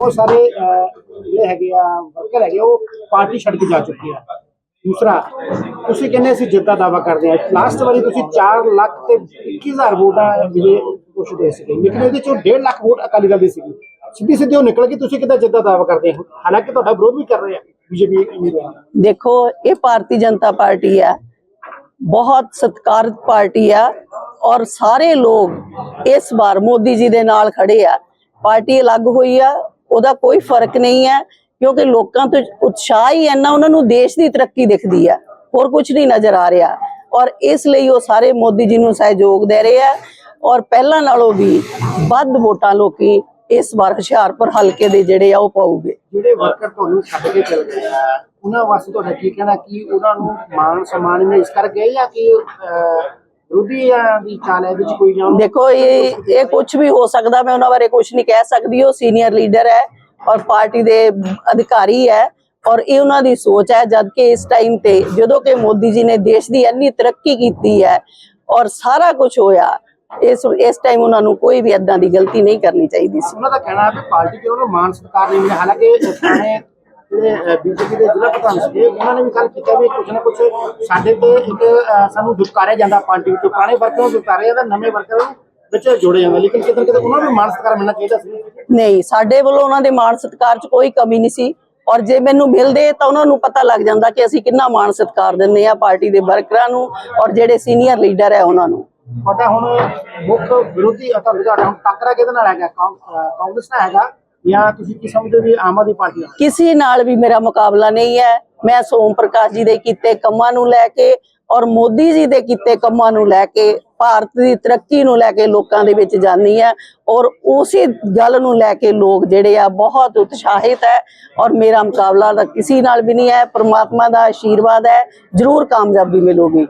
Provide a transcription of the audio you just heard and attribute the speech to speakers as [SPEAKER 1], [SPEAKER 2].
[SPEAKER 1] ਬਹੁਤ ਸਾਰੇ ਜਿਹੜੇ ਹੈਗੇ ਆ ਵਰਕਰ ਹੈਗੇ, ਉਹ ਪਾਰਟੀ ਛੱਡ ਕੇ ਜਾ ਚੁੱਕੇ ਆ। ਦੂਸਰਾ, ਤੁਸੀਂ ਕਹਿੰਦੇ ਅਸੀਂ ਜਿੱਤ ਦਾ ਦਾਵਾ ਕਰਦੇ ਆ ਲਾਸਟ ਵਾਰੀ ਤੁਸੀਂ 4 ਲੱਖ ਤੇ 21000 ਵੋਟਾਂ ਵਿਜੇ ਕੁਛ ਦੇ ਸੀਗੇ। ਲੇਕਿਨ ਇਹਦੇ ਚੋਂ 1.5 ਲੱਖ ਵੋਟ ਅਕਾਲੀ ਦਲ ਦੀ ਸੀਗੀ। ਸਿੱਧੀ ਸਿੱਧੀ ਉਹ ਨਿਕਲ ਗਈ, ਤੁਸੀਂ ਕਿੱਦਾਂ ਜਿੱਤ ਦਾ ਦਾਵਾ ਕਰਦੇ ਹੋ? ਹਾਲਾਂਕਿ ਤੁਹਾਡਾ ਵਿਰੋਧ ਵੀ ਕਰ ਰਹੇ ਆ ਬੀਜੇਪੀ ਉਮੀਦਵਾਰ
[SPEAKER 2] ਦੇਖੋ, ਇਹ ਭਾਰਤੀ ਜਨਤਾ ਪਾਰਟੀ ਆ ਬਹੁਤ ਸਤਿਕਾਰਤ ਪਾਰਟੀ ਆ ਔਰ ਸਾਰੇ ਲੋਕ ਇਸ ਵਾਰ ਮੋਦੀ ਜੀ ਦੇ ਨਾਲ ਖੜੇ ਆ। ਪਾਰਟੀ ਅਲੱਗ ਹੋਈ ਆ ਉਹਦਾ ਕੋਈ ਫ਼ਰਕ ਨਹੀਂ ਹੈ, ਕਿਉਂਕਿ ਲੋਕਾਂ ਤੋਂ ਉਤਸ਼ਾਹ ਹੀ ਇੰਨਾ, ਉਹਨਾਂ ਨੂੰ ਦੇਸ਼ ਦੀ ਤਰੱਕੀ ਦਿਖਦੀ ਆ, ਹੋਰ ਕੁਝ ਨਹੀਂ ਨਜ਼ਰ ਆ ਰਿਹਾ। ਔਰ ਇਸ ਲਈ ਉਹ ਸਾਰੇ ਮੋਦੀ ਜੀ ਨੂੰ ਸਹਿਯੋਗ ਦੇ ਰਹੇ ਆ, ਔਰ ਪਹਿਲਾਂ ਨਾਲੋਂ ਵੀ ਵੱਧ ਵੋਟਾਂ ਲੋਕੀ ਇਸ ਵਾਰ ਹੁਸ਼ਿਆਰਪੁਰ ਹਲਕੇ ਦੇ ਜਿਹੜੇ ਆ, ਉਹ ਪਾਉਗੇ।
[SPEAKER 1] ਜਿਹੜੇ ਵਰਕਰ ਤੁਹਾਨੂੰ ਛੱਡ ਕੇ ਚਲੇ ਗਏ ਉਹਨਾਂ ਵਾਸਤੇ ਤੁਹਾਡਾ ਕੀ ਕਹਿਣਾ, ਕਿ ਉਹਨਾਂ ਨੂੰ ਮਾਨ ਸਨਮਾਨ ਇਸ ਕਰਕੇ ਜਾਂ ਕਿ ਵਿਰੋਧੀਆਂ ਦੀ ਚਾਲ ਹੈ ਵਿੱਚ ਕੋਈ ਜਾਂ
[SPEAKER 2] ਦੇਖੋ ਇਹ ਇਹ ਕੁਝ ਵੀ ਹੋ ਸਕਦਾ ਮੈਂ ਉਹਨਾਂ ਬਾਰੇ ਕੁਝ ਨਹੀਂ ਕਹਿ ਸਕਦੀ ਉਹ ਸੀਨੀਅਰ ਲੀਡਰ ਹੈ ਔਰ ਪਾਰਟੀ ਦੇ ਅਧਿਕਾਰੀ ਹੈ ਔਰ ਇਹ ਉਹਨਾਂ ਦੀ ਸੋਚ ਹੈ ਜਦ ਕਿ ਇਸ ਟਾਈਮ ਤੇ ਜਦੋਂ ਕਿ ਮੋਦੀ ਜੀ ਨੇ ਦੇਸ਼ ਦੀ ਇੰਨੀ ਤਰੱਕੀ ਕੀਤੀ ਹੈ ਔਰ ਸਾਰਾ ਕੁਝ ਹੋਇਆ ਇਸ ਇਸ ਟਾਈਮ ਉਹਨਾਂ ਨੂੰ ਕੋਈ ਵੀ ਏਦਾਂ ਦੀ ਗਲਤੀ ਨਹੀਂ ਕਰਨੀ ਚਾਹੀਦੀ ਸੀ।
[SPEAKER 1] ਉਹਨਾਂ ਦਾ ਕਹਿਣਾ ਹੈ ਕਿ ਪਾਰਟੀ ਕਿ ਉਹਨਾਂ ਨੂੰ ਮਾਨ ਸਤਿਕਾਰ ਨਹੀਂ ਮਿਲਿਆ। ਹਾਲਾਂਕਿ ਥਾਣੇ ਜਿਹੜੇ ਬੀਜੇਪੀ ਦੇ ਜ਼ਿਲ੍ਹਾ ਪ੍ਰਧਾਨ ਸੀਗੇ ਉਹਨਾਂ ਨੇ ਵੀ ਕੱਲ ਕੀਤਾ ਵੀ ਕੁਝ ਨਾ ਕੁਝ ਸਾਡੇ ਤੇ ਇੱਕ ਸਾਨੂੰ ਦੁਕਾਰਿਆ ਜਾਂਦਾ ਪਾਰਟੀ ਵਿੱਚੋਂ ਪੁਰਾਣੇ ਵਰਕਰਾਂ ਨੂੰ ਦੁਕਾਰਿਆ ਜਾਂਦਾ ਨਵੇਂ ਵਰਕਰਾਂ ਨੂੰ ਵਿੱਚ ਜੋੜਿਆ ਜਾਂਦਾ ਲੇਕਿਨ ਕਿਤੇ ਕਿਤੇ ਉਹਨਾਂ ਨੂੰ ਮਾਨ ਸਤਿਕਾਰ ਮਿਲਣਾ ਚਾਹੀਦਾ ਸੀ।
[SPEAKER 2] ਨਹੀਂ ਸਾਡੇ ਵੱਲੋਂ ਉਹਨਾਂ ਦੇ ਮਾਣ ਸਤਿਕਾਰ 'ਚ ਕੋਈ ਕਮੀ ਨਹੀਂ ਸੀ। ਔਰ ਜੇ ਮੈਨੂੰ ਮਿਲਦੇ ਤਾਂ ਉਹਨਾਂ ਨੂੰ ਪਤਾ ਲੱਗ ਜਾਂਦਾ ਕਿ ਅਸੀਂ ਕਿੰਨਾ ਮਾਣ ਸਤਿਕਾਰ ਦਿੰਦੇ ਆ ਪਾਰਟੀ ਦੇ ਵਰਕਰਾਂ ਨੂੰ ਔਰ ਜਿਹੜੇ ਸੀਨੀਅਰ ਲੀਡਰ ਹੈ ਉਹਨਾਂ ਨੂੰ।
[SPEAKER 1] ਤੁਹਾਡਾ ਹੁਣ ਮੁੱਖ ਵਿਰੋਧੀ ਅਤਾ ਤੁਹਾਡਾ ਹੁਣ ਟੱਕਰਾ ਕਿਹਦੇ ਨਾਲ ਹੈਗਾ? ਕਾਂਗਰਸ ਨਾਲ ਹੈਗਾ। ਜਾਂ ਤੁਸੀਂ ਕੀ ਸਮਝਦੇ ਵੀ ਆਮ ਆਦਮੀ ਪਾਰਟੀ ਨਾਲ
[SPEAKER 2] ਕਿਸੇ ਨਾਲ ਵੀ ਮੇਰਾ ਮੁਕਾਬਲਾ ਨਹੀਂ ਹੈ। ਮੈਂ ਸੋਮ ਪ੍ਰਕਾਸ਼ ਜੀ ਦੇ ਕੀਤੇ ਕੰਮਾਂ ਨੂੰ ਲੈ ਕੇ ਔਰ ਮੋਦੀ ਜੀ ਦੇ ਕੀਤੇ ਕੰਮਾਂ ਨੂੰ ਲੈ ਕੇ, ਭਾਰਤ ਦੀ ਤਰੱਕੀ ਨੂੰ ਲੈ ਕੇ ਲੋਕਾਂ ਦੇ ਵਿੱਚ ਜਾਂਦੀ ਹੈ ਔਰ ਉਸੇ ਗੱਲ ਨੂੰ ਲੈ ਕੇ ਲੋਕ ਜਿਹੜੇ ਆ ਬਹੁਤ ਉਤਸ਼ਾਹਿਤ ਹੈ ਔਰ ਮੇਰਾ ਮੁਕਾਬਲਾ ਤਾਂ ਕਿਸੇ ਨਾਲ ਵੀ ਨਹੀਂ ਹੈ। ਪ੍ਰਮਾਤਮਾ ਦਾ ਆਸ਼ੀਰਵਾਦ ਹੈ। ਜ਼ਰੂਰ ਕਾਮਯਾਬੀ ਮਿਲੂਗੀ।